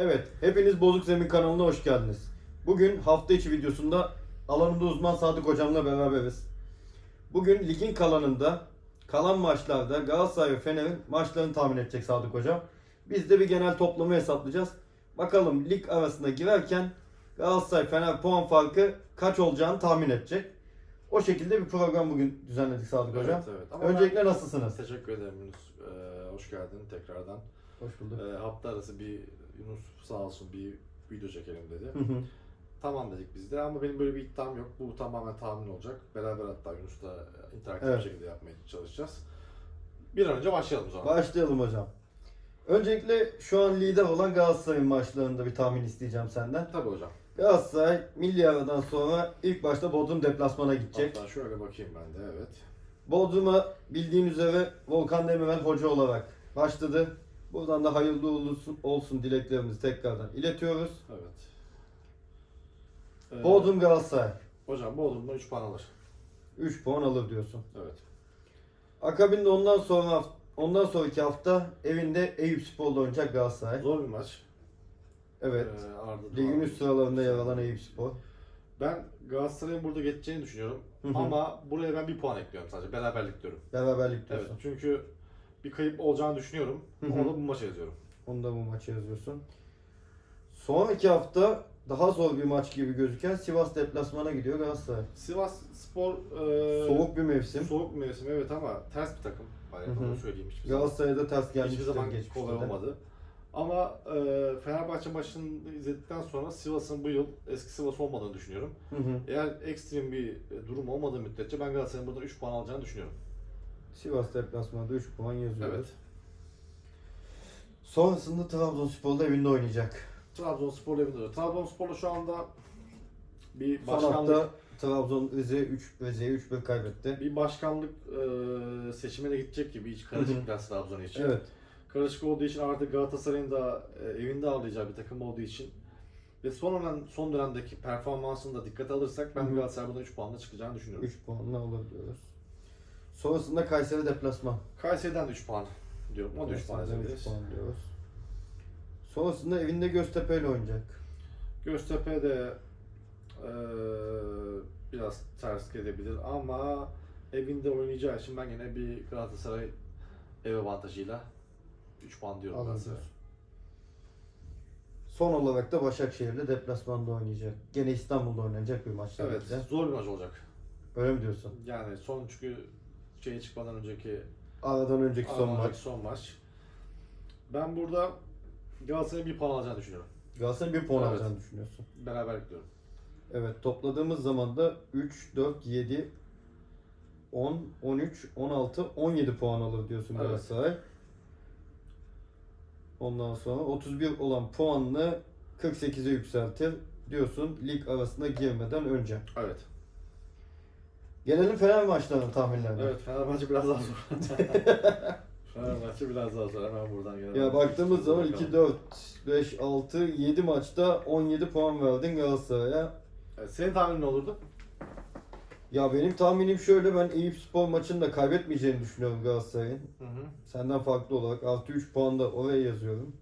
Evet, hepiniz Bozuk Zemin kanalına hoş geldiniz. Bugün hafta içi videosunda alanında uzman Sadık hocamla beraberiz. Bugün ligin kalanında, kalan maçlarda Galatasaray ve Fener'in maçlarını tahmin edecek Sadık hocam. Biz de bir genel toplamı hesaplayacağız. Bakalım lig arasında girerken Galatasaray Fener puan farkı kaç olacağını tahmin edecek. O şekilde bir program bugün düzenledik Sadık hocam. Evet, evet. Ama Öncelikle ben- nasılsınız? Teşekkür ederim Yunus. Ee, hoş geldin tekrardan. Hoş bulduk. Ee, hafta arası bir Yunus sağ olsun bir video çekelim dedi. Hı hı. tamam dedik biz de ama benim böyle bir iddiam yok. Bu tamamen tahmin olacak. Beraber hatta Yunus'la interaktif Evet. bir şekilde yapmaya çalışacağız. Bir an önce başlayalım o zaman. Başlayalım hocam. Öncelikle şu an lider olan Galatasaray'ın maçlarında bir tahmin isteyeceğim senden. Tabii hocam. Galatasaray milli aradan sonra ilk başta Bodrum deplasmana gidecek. Hatta şöyle bakayım ben de evet. Bodrum'a bildiğin üzere Volkan Demirel hoca olarak başladı. Buradan da hayırlı olsun, olsun dileklerimizi tekrardan iletiyoruz. Evet. Ee, Bodrum Galatasaray Hocam Bodrum'dan 3 puan alır. 3 puan alır diyorsun. Evet. Akabinde ondan sonra ondan sonraki hafta evinde Eyüp Spor'la oynayacak Galatasaray. Zor bir maç. Evet. Ee, Ligin üst sıralarında yer alan Eyüp Spor. Ben Galatasaray'ın burada geçeceğini düşünüyorum. Hı hı. Ama buraya ben bir puan ekliyorum sadece. Beraberlik diyorum. Beraberlik Evet. diyorsun. Çünkü bir kayıp olacağını düşünüyorum. Hı hı. Onu da bu maça yazıyorum. Onu da bu maçı yazıyorsun. Sonraki hafta daha zor bir maç gibi gözüken Sivas deplasmana gidiyor Galatasaray. Sivas Spor e, Soğuk bir mevsim. soğuk bir mevsim evet ama ters bir takım. Hı. onu söyleyeyim hiçbir zaman. Galatasaray'da ters Hiçbir gelmiştir zaman geçmişte kolay olmadı. Ama e, Fenerbahçe maçını izledikten sonra Sivas'ın bu yıl eski Sivas olmadığını düşünüyorum. Hı hı. Eğer ekstrem bir durum olmadığı müddetçe ben Galatasaray'ın buradan 3 puan alacağını düşünüyorum. Sivas deplasmanında 3 puan yazıyoruz. Evet. Sonrasında Trabzonspor'da evinde oynayacak. Trabzonspor evinde. Trabzonspor'la şu anda bir Son başkanlık hafta Trabzon Rize 3 Rize'ye 3-1 kaybetti. bir başkanlık e, seçimine gidecek gibi hiç karışık biraz Trabzon için. Evet. Karışık olduğu için artık Galatasaray'ın da e, evinde ağırlayacağı bir takım olduğu için ve son dönem son dönemdeki performansını da dikkate alırsak ben Hı hı. Galatasaray buradan 3 puanla çıkacağını düşünüyorum. 3 puanla alır diyoruz. Sonrasında Kayseri deplasman. Kayseri'den de 3 puan diyorum. O da 3 puan Kayseri'den üç puan diyoruz. Sonrasında evinde Göztepe ile oynayacak. Göztepe de e, biraz ters gelebilir ama evinde oynayacağı için ben yine bir Galatasaray ev avantajıyla 3 puan diyorum diyorsun. Son olarak da Başakşehir'le deplasmanda oynayacak. Gene İstanbul'da oynanacak bir maç tabii Evet, ki de. zor bir maç olacak. Öyle mi diyorsun? Yani son çünkü şeye çıkmadan önceki Aradan önceki son Aradan maç. son maç. Ben burada Galatasaray'ın bir puan alacağını düşünüyorum. Galatasaray'ın bir puan Evet. alacağını düşünüyorsun. Beraberlik diyorum. Evet topladığımız zaman da 3, 4, 7, 10, 13, 16, 17 puan alır diyorsun Evet. Galatasaray. Ondan sonra 31 olan puanını 48'e yükseltir diyorsun lig arasına girmeden önce. Evet. Gelelim Fener maçlarına tahminlerine. Evet Fenerbahçe biraz daha zor. Fenerbahçe biraz daha zor. Hemen buradan gelelim. Ya baktığımız zaman Bakalım. 2, 4, 5, 6, 7 maçta 17 puan verdin Galatasaray'a. Evet, senin tahminin ne olurdu? Ya benim tahminim şöyle ben Eyüp Spor maçını da kaybetmeyeceğini düşünüyorum Galatasaray'ın. Hı hı. Senden farklı olarak artı 3 puan da oraya yazıyorum.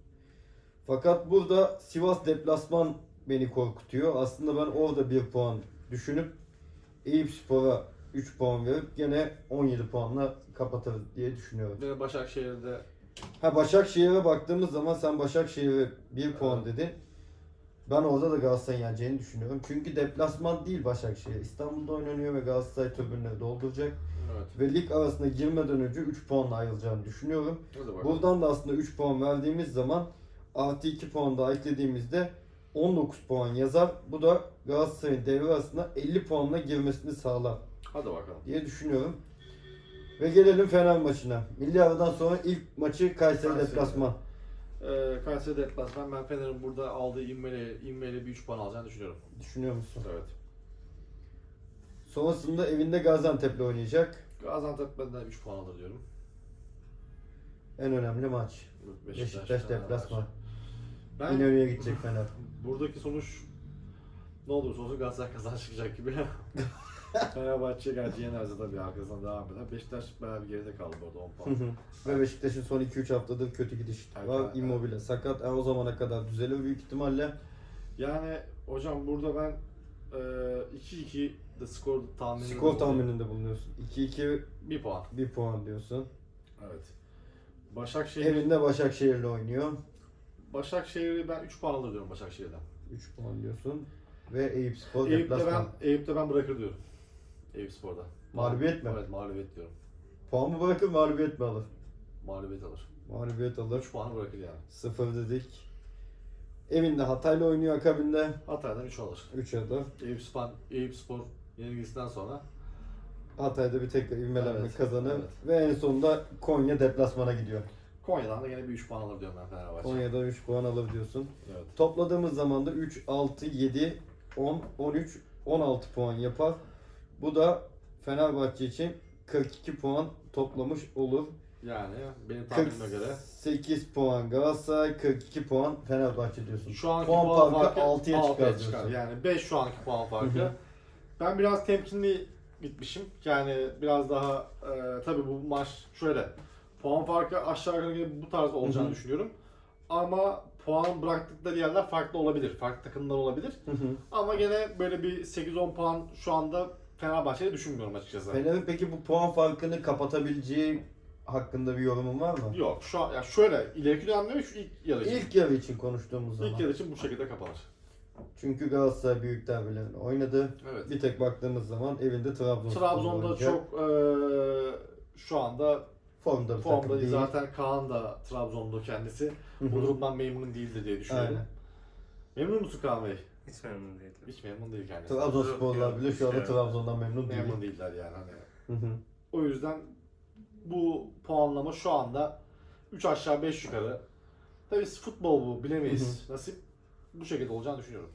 Fakat burada Sivas deplasman beni korkutuyor. Aslında ben orada 1 puan düşünüp Eyüp Spor'a 3 puan verip gene 17 puanla kapatırız diye düşünüyorum. Ve Başakşehir'de Ha Başakşehir'e baktığımız zaman sen Başakşehir'e 1 puan dedin. Ben orada da Galatasaray'ın yeneceğini düşünüyorum. Çünkü deplasman değil Başakşehir. İstanbul'da oynanıyor ve Galatasaray tribünleri dolduracak. evet. Ve lig arasına girmeden önce 3 puanla ayrılacağını düşünüyorum. Buradan da aslında 3 puan verdiğimiz zaman artı 2 puan daha eklediğimizde 19 puan yazar. Bu da Galatasaray'ın devre arasında 50 puanla girmesini sağlar Hadi bakalım. diye düşünüyorum. Ve gelelim Fener maçına. Milli aradan sonra ilk maçı Kayseri Kayseri. deplasman. Ee, Kayseri deplasman ben Fener'in burada aldığı inmeli, inmeli bir 3 puan alacağını düşünüyorum. Düşünüyor musun? Evet. Sonrasında evinde Gaziantep'le oynayacak. Gaziantep benden 3 puan alır diyorum. En önemli maç. Beşiktaş, Fenerbahçe. deplasman. Ben İnönü'ye gidecek Fener. buradaki sonuç ne olursa olsun Galatasaray kazan çıkacak gibi. Fenerbahçe gerçi yenerse tabii arkasından devam eder. Beşiktaş bayağı bir geride kaldı bu arada 10 Hı puan. Ve Beşiktaş'ın son 2-3 haftadır kötü gidiş Evet, var. evet. Immobile sakat. E, o zamana kadar düzelir büyük ihtimalle. Yani hocam burada ben e, 2-2 de skor tahmini Skor tahmininde bulunuyorsun. 2-2 1 puan. 1 puan diyorsun. Evet. Başakşehir Evinde Başakşehir'le oynuyor. Başakşehir'i ben 3 puan alır diyorum Başakşehir'den. 3 puan diyorsun. Ve Eyüp Spor Eyüp'te ben deplasman. Eyüp'te ben bırakır diyorum. Eyüp Spor'da. Mağlubiyet mi? Evet mağlubiyet diyorum. Puan mı bırakır mağlubiyet mi alır? Mağlubiyet alır. Mağlubiyet alır. 3 puanı bırakır yani. 0 dedik. Evinde Hatay'la oynuyor akabinde. Hatay'dan 3 alır. 3 adı. Eyüp Spor, Eyüp Spor yenilgisinden sonra Hatay'da bir tekrar ivmelenme Evet, kazanır. evet. Ve en sonunda Konya deplasmana gidiyor. Konya'dan da yine bir 3 puan alır diyorum ben Fenerbahçe. Konya'da 3 puan alır diyorsun. Evet. Topladığımız zaman da 3, 6, 7, 10, 13, 16 puan yapar. Bu da Fenerbahçe için 42 puan toplamış olur. Yani benim tahminime göre 48 puan Galatasaray, 42 puan Fenerbahçe diyorsun. şu anki puan, puan, farkı farkı 6'ya çıkar, çıkar. Yani 5 şu anki puan farkı. Ben biraz temkinli gitmişim. Yani biraz daha e, tabii bu maç şöyle. Puan farkı aşağı yukarı bu tarz olacağını düşünüyorum. Ama puan bıraktıkları yerler farklı olabilir. Farklı takımlar olabilir. Ama gene böyle bir 8-10 puan şu anda Fenerbahçe'de düşünmüyorum açıkçası. Fener'in peki bu puan farkını kapatabileceği hakkında bir yorumun var mı? Yok şu an ya şöyle ileriki dönemde mi şu ilk yarı için. İlk yarı için konuştuğumuz zaman. İlk yarı için bu şekilde kapanır. Çünkü Galatasaray büyük derbilerini oynadı. Evet. Bir tek baktığımız zaman evinde Trabzonspor Trabzon'da oynayacak. çok eee, şu anda formda bir formda takım değil. Zaten Kaan da Trabzon'da kendisi. Bu durumdan memnun değildir diye düşünüyorum. Aynen. Memnun musun Kaan Bey? Hiç memnun değilim. Hiç memnun değil kendisi. Trabzonsporlar bile şu anda evet. Trabzon'dan memnun değil. Memnun değiller yani hani. Hı hı. O yüzden bu puanlama şu anda 3 aşağı 5 yukarı. Tabii futbol bu bilemeyiz. Nasip bu şekilde olacağını düşünüyorum.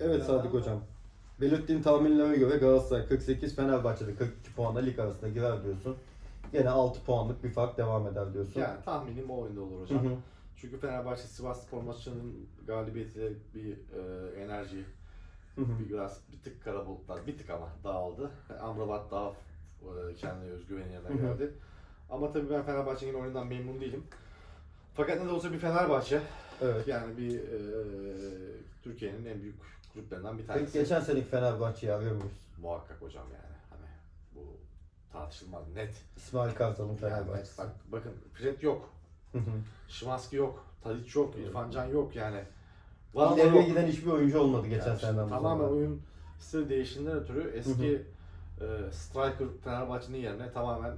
Evet Sadık Hocam. Belirttiğin tahminlere göre Galatasaray 48, Fenerbahçe'de 42 puanla lig arasında girer diyorsun. Gene 6 puanlık bir fark devam eder diyorsun. Yani tahminim o oyunda olur Hı hocam. hı. Çünkü Fenerbahçe Sivas Spor maçının galibiyetiyle bir e, enerji, bir biraz bir tık kara bulutlar, bir tık ama dağıldı. Amrabat daha e, kendine özgüveni yerine geldi. Ama tabii ben Fenerbahçe'nin oyundan memnun değilim. Fakat ne de olsa bir Fenerbahçe, Evet. yani bir e, Türkiye'nin en büyük kulüplerinden bir Peki tanesi. geçen seneki Fenerbahçe'yi arıyor muyuz? Muhakkak hocam yani. Hani bu tartışılmaz net. İsmail Kartal'ın Fenerbahçe'si. bak, bakın Fred yok. Şimanski yok, Tadic yok, İrfan Can yok yani. Ama İleriye yok. giden hiçbir oyuncu olmadı geçen Yani seneden Tamamen zamana. oyun stili değiştiğinden ötürü eski e, striker Fenerbahçe'nin yerine tamamen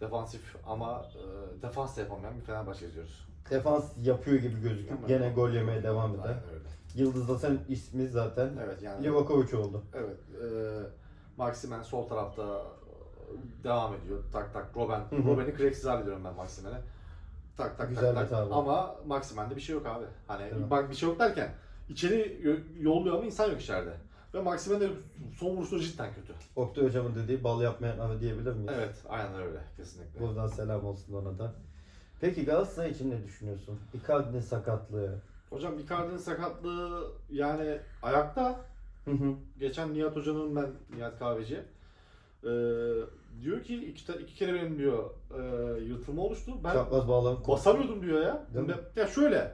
defansif ama e, defans da yapamayan bir Fenerbahçe izliyoruz. Defans yapıyor gibi gözüküp Ama- gene gol yemeye devam eden. Aynen öyle. Sen ismi zaten Evet yani. Livakovic oldu. Evet. E, Maximen sol tarafta e, devam ediyor. Tak tak Robben. Hı hı. Robben'i kreksiz hallediyorum ben Maximen'e. Tak tak Güzel tak bir tak. Ama Maximen'de bir şey yok abi. Hani Evet. bak bir şey yok derken içeri yo- yolluyor ama insan yok içeride. Ve Maximen de son vuruşları cidden kötü. Oktay hocamın dediği bal yapmayan arı diyebilir miyiz? Evet, aynen öyle kesinlikle. Buradan selam olsun ona da. Peki Galatasaray için ne düşünüyorsun? Icardi'nin sakatlığı. Hocam Icardi'nin sakatlığı yani ayakta. Hı hı. Geçen Nihat Hoca'nın ben Nihat Kahveci ee, diyor ki iki, iki kere benim diyor e, yırtılma oluştu. Ben Çapraz bağlam. basamıyordum diyor ya. Değil mi? Ya şöyle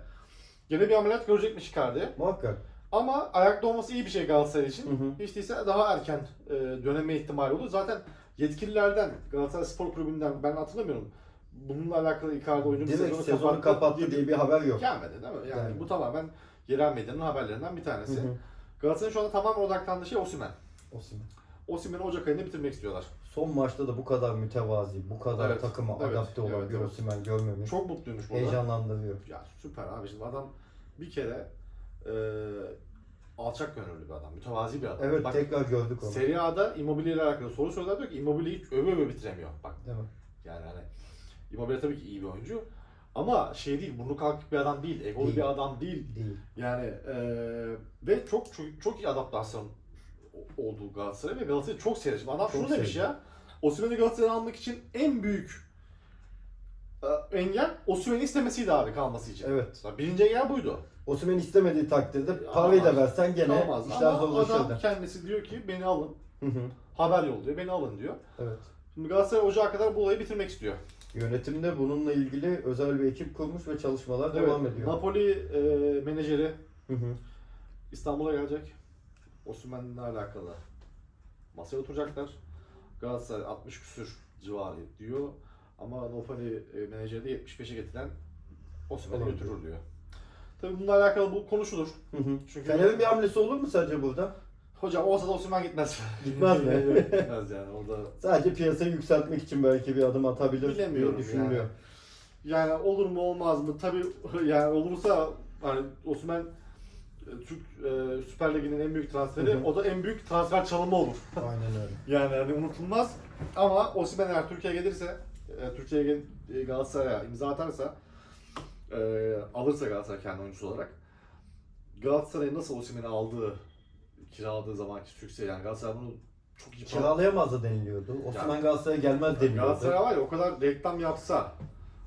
gene bir ameliyat görecekmiş Icardi. Muhakkak. Ama ayakta olması iyi bir şey Galatasaray Hı için. hı. Hiç değilse daha erken e, döneme ihtimali olur. Zaten yetkililerden Galatasaray Spor Kulübü'nden ben hatırlamıyorum. Bununla alakalı Icardi oyuncu bir Direkt sezonu kapattı diye bir haber yok. Gelmedi değil mi? Yani Gelmedi. bu tamamen yerel medyanın haberlerinden bir Hı tanesi. hı. Galatasaray'ın şu anda tamamen odaklandığı şey Osimhen. Osimhen. Osimhen'i Ocak ayında bitirmek istiyorlar. Son maçta da bu kadar mütevazi, bu kadar Evet, takıma evet, adapte olan evet, bir evet. Osimhen görmemiş. Çok mutluymuş burada. Heyecanlandırıyor. Ya süper abi şimdi adam bir kere e, alçak gönüllü bir adam, mütevazi bir adam. Evet Bak, tekrar gördük onu. Serie A'da Immobile ile alakalı soru soruyorlar diyor ki Immobile'yi hiç öve öve bitiremiyor. Bak Değil mi? yani hani Immobile tabii ki iyi bir oyuncu. Ama şey değil, burnu kalkık bir adam değil, egolu Değil. bir adam değil. Değil. Yani eee ve çok, çok çok iyi adaptasyon o- oldu Galatasaray ve Galatasaray çok sevdi. Şimdi Adam Çok şunu demiş sevdi. ya. Osimhen'i Galatasaray'a almak için en büyük e, engel Osimhen'i istemesiydi abi kalması için. Evet. Birinci engel buydu. Osimhen istemediği takdirde parayı da versen gene Kalmaz. işler Ama adam zorlaşırdı. kendisi diyor ki beni alın. Hı hı. haber yolluyor. Beni alın diyor. Evet. Şimdi Galatasaray Ocağı kadar bu olayı bitirmek istiyor. Yönetimde bununla ilgili özel bir ekip kurmuş ve çalışmalar devam ediyor. Napoli e, menajeri Hı hı. İstanbul'a gelecek. Osimhen'le alakalı masaya oturacaklar. Galatasaray 60 küsür civarı diyor. Ama Napoli e, menajeri de 75'e getiren Olabilir. götürür diyor. Tabii bununla alakalı bu konuşulur. Hı hı. Çünkü Fener'in bir hamlesi olur mu sence burada? hocam olsa da Osimhen gitmez. Gitmez mi? gitmez yani orada. Sadece piyasayı yükseltmek için belki bir adım atabilir Bilemiyorum diye düşünülüyor. Yani olur mu olmaz mı? Tabii yani olursa hani Osimhen e, Türk e, Süper Ligi'nin en büyük transferi. Hı hı. O da en büyük transfer çalımı olur. Aynen öyle. Yani hani unutulmaz. Ama Osimhen eğer Türkiye'ye gelirse, e, Türkiye'ye e, Galatasaray'a imza atarsa, e, alırsa Galatasaray kendi oyuncusu olarak, Galatasaray'ın nasıl Osimhen'i aldığı, kiraladığı zamanki sükse yani Galatasaray bunu çok iyi Kiralayamaz da deniliyordu. Osman Galatasaray'a gelmez deniliyordu. Galatasaray var ya o kadar reklam yapsa,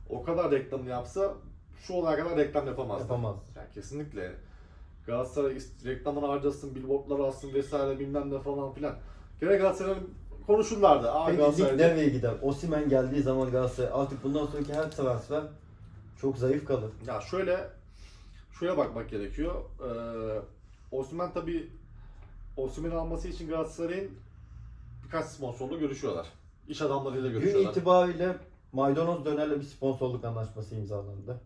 o kadar reklam yapsa şu olaya kadar reklam yapamazdı. Yapamaz. Yani kesinlikle Galatasaray reklamını harcasın, billboardlar alsın vesaire bilmem ne falan filan. Gene Galatasaray'ın konuşurlardı. Aa Peki lig Galatasaray nereye gider? Osimhen geldiği zaman Galatasaray artık bundan sonraki her transfer çok zayıf kalır. Ya şöyle şöyle bakmak gerekiyor. Ee, Osimhen tabii Osimhen'i alması için Galatasaray'ın birkaç sponsorla görüşüyorlar. İş adamlarıyla Gün görüşüyorlar. itibariyle Maydanoz Döner'le bir sponsorluk anlaşması imzalandı.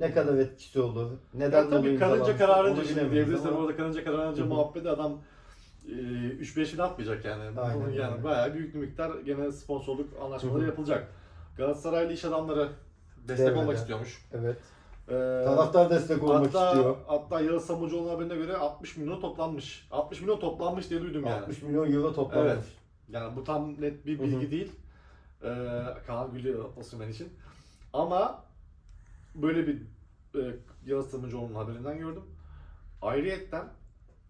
Ne kadar etkisi olur? Neden Ya tabii dolayı karınca imzalandı? kararınca şimdi diyebilirsin ama orada karınca kararınca muhabbeti adam e, 3-5 bin atmayacak yani. Aynen Bunun yani öyle. bayağı büyük bir miktar gene sponsorluk anlaşmaları yapılacak. Galatasaraylı iş adamları destek Devrede. olmak istiyormuş. Evet. Ee, Taraftar destek olmak hatta, istiyor. Hatta Yağız Samucuoğlu'nun haberine göre 60 milyon toplanmış. 60 milyon toplanmış diye duydum yani. 60 milyon euro toplanmış. Evet. Yani bu tam net bir bilgi hı. değil. Ee, Kaan gülüyor Osimhen için. Ama böyle bir e, Yağız Samucuoğlu'nun haberinden gördüm. Ayrıyetten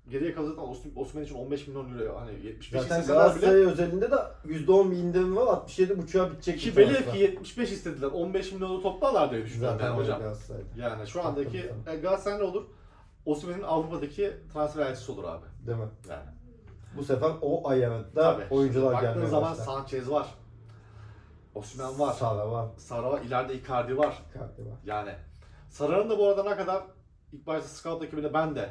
geriye kalan zaten Os- Osimhen için 15 milyon euro hani 75 Zaten isteseler Galatasaray bile özelinde de %10 bir indirim var. 67.5'a bitecek ki velev ki 75 istediler 15 milyonu toplarlar diye yani öyle hocam. Yani şu andaki e, Galatasaray ne olur? Osimhen'in Avrupa'daki transfer elçisi olur abi. Değil mi? Yani. Bu sefer o ayarda Tabii. oyuncular Baktığın gelmeye zaman başlar. Sanchez var. Osimhen var. Sara var. Sara var. ileride Icardi var. Icardi var. Yani Sara'nın da bu arada ne kadar ilk başta scout ekibine ben de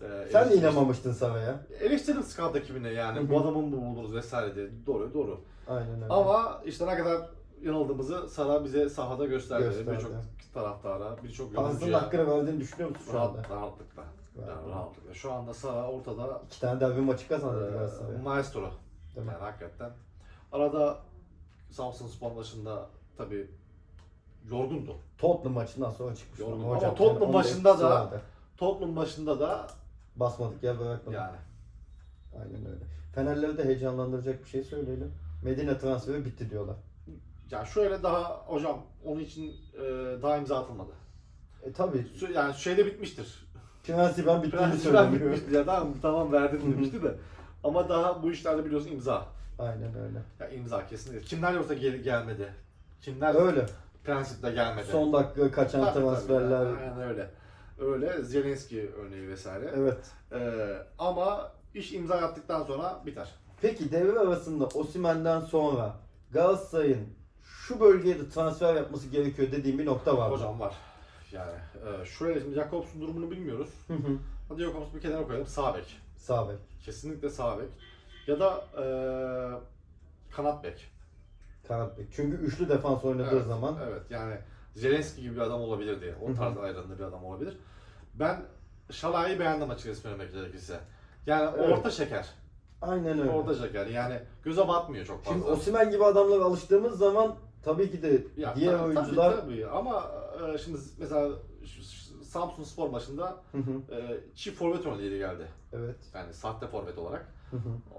e, Sen de inanmamıştın Sara'ya. Eleştirdim scout ekibine yani Hı hı. bu adamın mı buluruz vesaire diye. Doğru doğru. Aynen öyle. Ama işte ne kadar yanıldığımızı Sara bize sahada gösterdi. Gösterdi. Birçok taraftara, birçok yorumcuya. hakkını verdiğini düşünüyor musun şu anda? Rahat, rahatlıkla. Yani rahatlıkla. Şu anda Sara ortada İki tane derbi maçı kazandı e, maestro. Değil mi? Yani hakikaten. Arada Samsun Spor maçında tabii yorgundu. Tottenham maçından sonra çıkmış. Yorgun. Ama Tottenham başında etkisi da- vardı. Tottenham başında da Basmadık yer bırakmadık. yani Aynen öyle. Fenerleri de heyecanlandıracak bir şey söyleyelim. Medine transferi bitti diyorlar. ya şöyle daha hocam onun için e, daha imza atılmadı. E tabi Sü- Yani şeyde bitmiştir. prensiben bittiğini Prensipler söyleniyor. bitmiştir ya tamam tamam verdim demişti de. Ama daha bu işlerde biliyorsun imza. Aynen öyle. Ya imza kesinlikle. Kimler yoksa gel gelmedi. Kimler Öyle. prensiple gelmedi. Son dakika kaçan Tabii, tabii. transferler. Aynen öyle. Öyle Zelenski örneği vesaire. Evet. Ee, ama iş imza attıktan sonra biter. Peki devre arasında Osimhen'den sonra Galatasaray'ın şu bölgeye de transfer yapması gerekiyor dediğim bir nokta var. Hocam var. Yani e, şöyle şimdi Jakobs'un durumunu bilmiyoruz. Hı hı. Hadi Jakobs'u bir kenara koyalım. Sağ bek. Sağ bek. Kesinlikle sağ bek. Ya da e, kanat bek. Kanat bek. Çünkü üçlü defans oynadığı Evet, zaman Evet yani Zelenski gibi bir adam olabilir diye. O hı. tarz ayrılığında bir adam olabilir. Ben Şalai'yi beğendim açıkçası söylemek gerekirse. Yani Evet. orta şeker. aynen öyle. Orta şeker. Yani göze batmıyor çok fazla. Şimdi Osimhen gibi adamlara alıştığımız zaman tabii ki de Ya diğer tabii, oyuncular Tabii, tabii. ama e, şimdi mesela Samsun Spor maçında Hı hı. e, çift forvet oynadı geldi. evet. Yani sahte forvet olarak.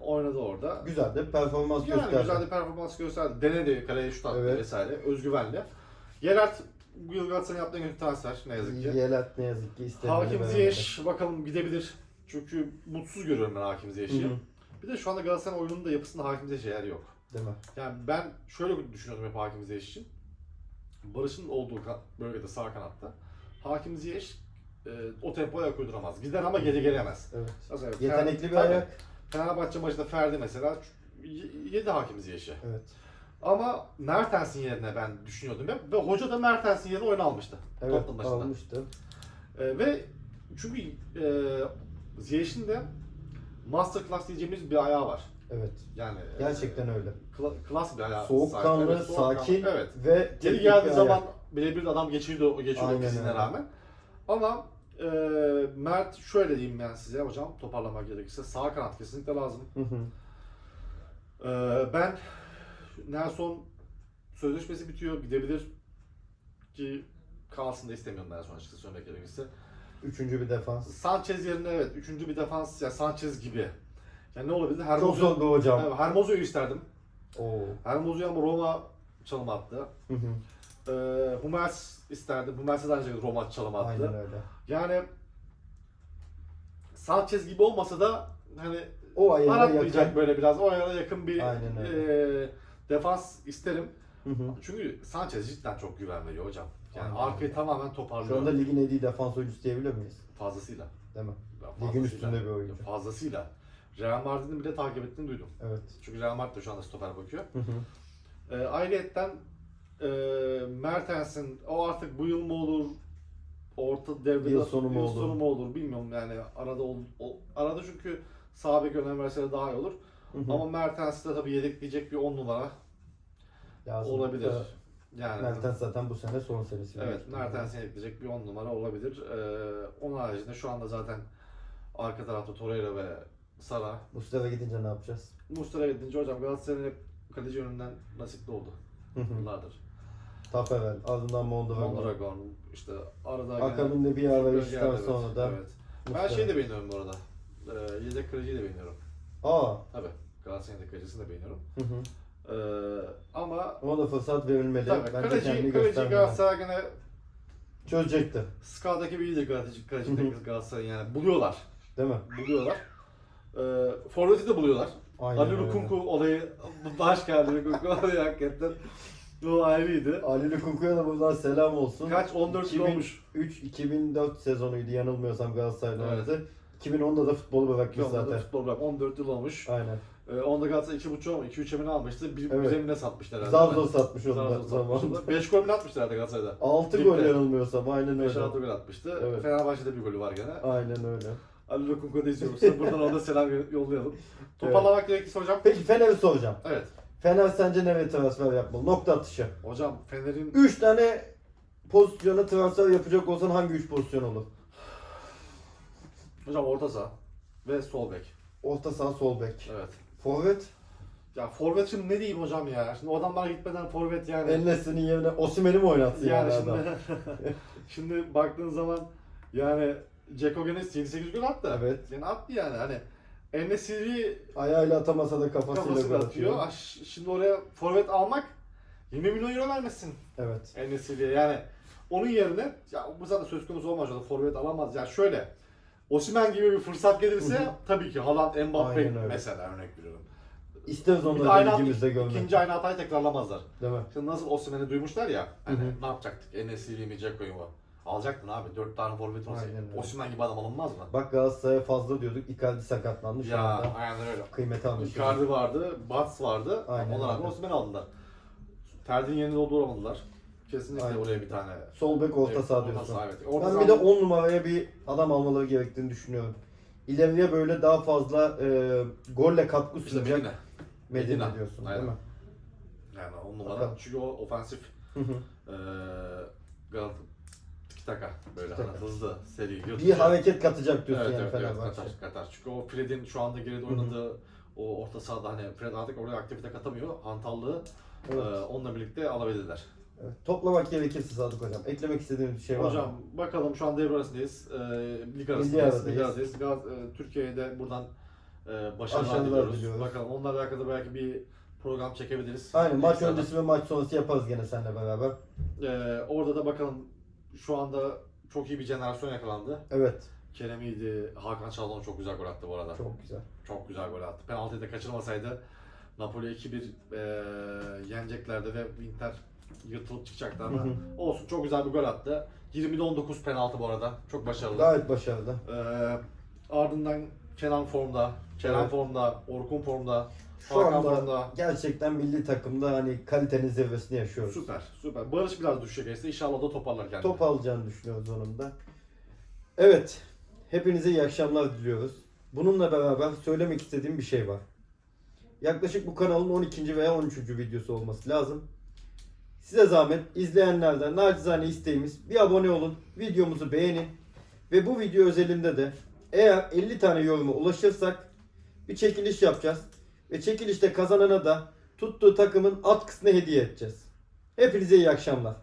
Oynadı orada. Güzel de performans Yani gösterdi. güzel bir performans gösterdi. Denedi, kaleye şut attı Evet. vesaire. Özgüvenli. Bu yıl Galatasaray'ın yaptığı kötü transfer ne yazık ki. Yelat ne yazık ki istemedi. Hakim. Ziyech bakalım gidebilir. Çünkü mutsuz görüyorum ben Hakim Ziyech'i. Bir de şu anda Galatasaray'ın oyununda da yapısında Hakim Ziyech yer yok. Değil mi? Yani ben şöyle düşünüyordum hep Hakim Ziyech için. Barış'ın olduğu bölgede sağ kanatta. Hakim Ziyech e, o tempoya ayak uyduramaz. Gider ama geri gelemez. Evet. Mesela Yetenekli bir Tabii. ayak. Fenerbahçe maçında Ferdi mesela 7 hakim Ziyech'e. Evet. Ama Mertens'in yerine ben düşünüyordum hep ve hoca da Mertens'in yerine oyun almıştı. Evet Tottenham maçında. almıştı. Ee, ve çünkü e, Ziyech'in de masterclass diyeceğimiz bir ayağı var. Evet. Yani e, Gerçekten öyle. kla- klas bir ayağı. Soğukkanlı, sahip. Evet, soğukkanlı. sakin Evet. ve Geri geldiği zaman birebir adam geçirdi o geçiyordu Aynen öyle. rağmen. Ama e, Mert şöyle diyeyim ben size hocam toparlamak gerekirse sağ kanat kesinlikle lazım. Hı hı. E, ben Nelson sözleşmesi bitiyor gidebilir ki kalsın da istemiyorum Nelson açıkçası söylemek gerekirse. Üçüncü bir defans. Sanchez yerine evet üçüncü bir defans ya Sanchez gibi. Yani ne olabilir? Çok Hermoso, zor bir hocam. Evet, Hermoso'yu isterdim. Oo. Hermoso'yu ama Roma çalım attı. Hı hı. Ee, Hummels isterdim. Hummels'e de aynı şekilde Roma çalım attı. Aynen öyle. Yani Sanchez gibi olmasa da hani O aratmayacak yakın. böyle biraz o ayara yakın bir e, defans isterim. Hı hı. Çünkü Sanchez cidden çok güven veriyor hocam. Yani Aynen arkayı öyle. tamamen Şu toparlıyor. anda ligin en iyi defans oyuncusu diyebilir miyiz? Fazlasıyla. Değil mi? Fazlasıyla. Ligin üstünde bir oyuncu. Fazlasıyla. Real Madrid'in bile takip ettiğini duydum. Evet. Çünkü Real Madrid de şu anda stoper bakıyor. Hı hı. E, ayrıyetten e, Mertens'in o artık bu yıl mı olur, orta devrede Yıl sonu mu yıl olur? sonu mu olur bilmiyorum yani arada ol, ol- arada çünkü sağ bek önem verse daha iyi olur. Hı hı. Ama Mertens'i de tabii yedekleyecek bir 10 numara Lazım. olabilir. Yani Mertens zaten bu sene son senesi. evet Mertens'i yedekleyecek bir 10 numara olabilir. Ee, onun haricinde şu anda zaten arka tarafta Torreira ve Sara. Mustafa gidince ne yapacağız? Mustara gidince hocam Galatasaray'ın hep kaleci yönünden nasipli oldu yıllardır. Taferel, ardından Mondragon. Mondragon işte arada Akabinde bir ara evet, sonra da Evet. Ben Muslera. şeyi de beğeniyorum bu arada. Ee, yedek kaleciyi de beğeniyorum. Aa. Tabii. Galatasaray'ın yedek kalecisini de beğeniyorum. Hı hı. Ee, ama Ona da fırsat verilmeli. tabii Bence kaleci, kendini kaleci göstermeli. Galatasaray gene Çözecekti. skadaki bir iyidir kaleci, kaleci hı. Galatasaray'ın yani. Buluyorlar. Değil mi? Buluyorlar. Ee, Forvet'i de buluyorlar. Aynen Ali öyle. Lukunku olayı baş geldi. Lukunku olayı hakikaten. O ayrıydı. Ali Lukunku'ya da buradan selam olsun. Kaç? 14 yıl olmuş. 2003-2004 sezonuydu yanılmıyorsam Galatasaray'da Evet. oynadı. 2010'da da futbolu bırakmış Onda da zaten. futbol bırak. 14 yıl olmuş. Aynen. Ee, onda Galatasaray 2.5 ama 2-3 emine almıştı. Bir Evet. emine satmışlar herhalde. Zor satmış onu da zamanında. 5 gol mü atmışlar herhalde Galatasaray'da? 6 Ligde. gol yanılmıyorsam aynen 5 öyle. 6 gol atmıştı. Evet. Fenerbahçe'de bir golü var gene. Aynen öyle. Ali Lukunku'da izliyorsa buradan ona selam yollayalım. Toparlamak gerekirse hocam. Peki Fener'i soracağım. Evet. Fener sence nereye transfer yapmalı? Nokta atışı. Hocam Fener'in 3 tane pozisyona transfer yapacak olsan hangi 3 pozisyon olur? hocam orta saha ve sol bek. Orta saha sol bek. Evet. Forvet. Ya forvet şimdi ne diyeyim hocam ya? Şimdi o adamlar gitmeden forvet yani. Enes'in yerine Osimhen'i mi oynatsın yani, yani adam? şimdi şimdi baktığın zaman yani Ceko gene 7-8 gol attı. Evet. Yani attı yani hani Enesiri Ayağıyla atamasa da kafasıyla kafasıyla atıyor. atıyor. Şimdi oraya forvet almak 20 milyon euro vermesin Evet. Enesiri'ye yani. Onun yerine ya bu zaten söz konusu olmaz orada forvet alamaz. Yani şöyle Osimhen gibi bir fırsat gelirse Hı hı. tabii ki Haaland, Mbappe Aynen öyle. mesela örnek veriyorum. İsteriz onları da ligimizde görmek. ikinci aynı hatayı tekrarlamazlar. Değil mi? Şimdi nasıl Osimhen'i duymuşlar ya, hani Hı hı. ne yapacaktık? Enesiri mi, Ceko'yu mu? Alacaktın abi. Dört tane forvet olsa Aynen öyle. Osimhen gibi adam alınmaz mı? Bak Galatasaray'a fazla diyorduk. Icardi sakatlandı şu ya anda. aynen öyle. Kıymeti anlaşılıyor. Icardi vardı, Bats vardı. Aynen rağmen öyle. Osimhen'i aldılar. Ferdi'nin yerini dolduramadılar. Kesinlikle Aynen. oraya bir tane. Sol bek orta Evet, saha orta diyorsun. saha, evet. Orta Ben saha- bir de 10 numaraya bir adam almaları gerektiğini düşünüyorum. İleriye böyle daha fazla e, golle katkı İşte sunacak Medine. Medine, Medina. diyorsun Aynen. değil mi? Yani on numara. Bakalım. Çünkü o ofansif Hı hı. eee Galata tiki taka böyle Tiki hani taka. hızlı, seri, yırtıcı. Bir hareket katacak diyorsun Evet, yani evet, evet, Fenerbahçe. katar, katar. Çünkü o Fred'in şu anda geride oynadığı o orta sahada hani Fred artık oraya aktivite katamıyor. Hantallığı Evet. eee, onunla birlikte alabilirler. Evet. Toplamak gerekirse Sadık Hocam. Eklemek istediğiniz bir şey var Hocam mı? bakalım şu an devre arasındayız. Eee lig arasındayız. Lig arasındayız. Gaz- eee, Türkiye'ye de buradan eee başarılar diliyoruz. diliyoruz. Bakalım onlarla alakalı belki bir program çekebiliriz. Aynen maç Ekstradan. öncesi ve maç sonrası yaparız gene seninle beraber. Eee, orada da bakalım şu anda çok iyi bir jenerasyon yakalandı. Evet. Kerem'iydi, Hakan Çalhanoğlu çok güzel gol attı bu arada. Çok güzel. Çok güzel gol attı. Penaltıyı da kaçırmasaydı Napoli 2-1 eee yeneceklerdi ve Inter yırtılıp çıkacaktı ama olsun çok güzel bir gol attı. 20'de 19 penaltı bu arada. Çok başarılı. Gayet başarılı. Eee ardından Kenan formda, Kerem Evet. formda, Orkun formda, Şu Hakan anda gerçekten milli takımda hani kalitenin zirvesini yaşıyoruz. Süper, süper. Barış biraz düşecek ise inşallah o da toparlar kendini. Top alacağını düşünüyoruz onun da. Evet. Hepinize iyi akşamlar diliyoruz. Bununla beraber söylemek istediğim bir şey var. Yaklaşık bu kanalın 12. veya 13. videosu olması lazım. Size zahmet izleyenlerden nacizane isteğimiz bir abone olun, videomuzu beğenin ve bu video özelinde de eğer 50 tane yoruma ulaşırsak bir çekiliş yapacağız. Ve çekilişte kazanana da tuttuğu takımın atkısını hediye edeceğiz. Hepinize iyi akşamlar.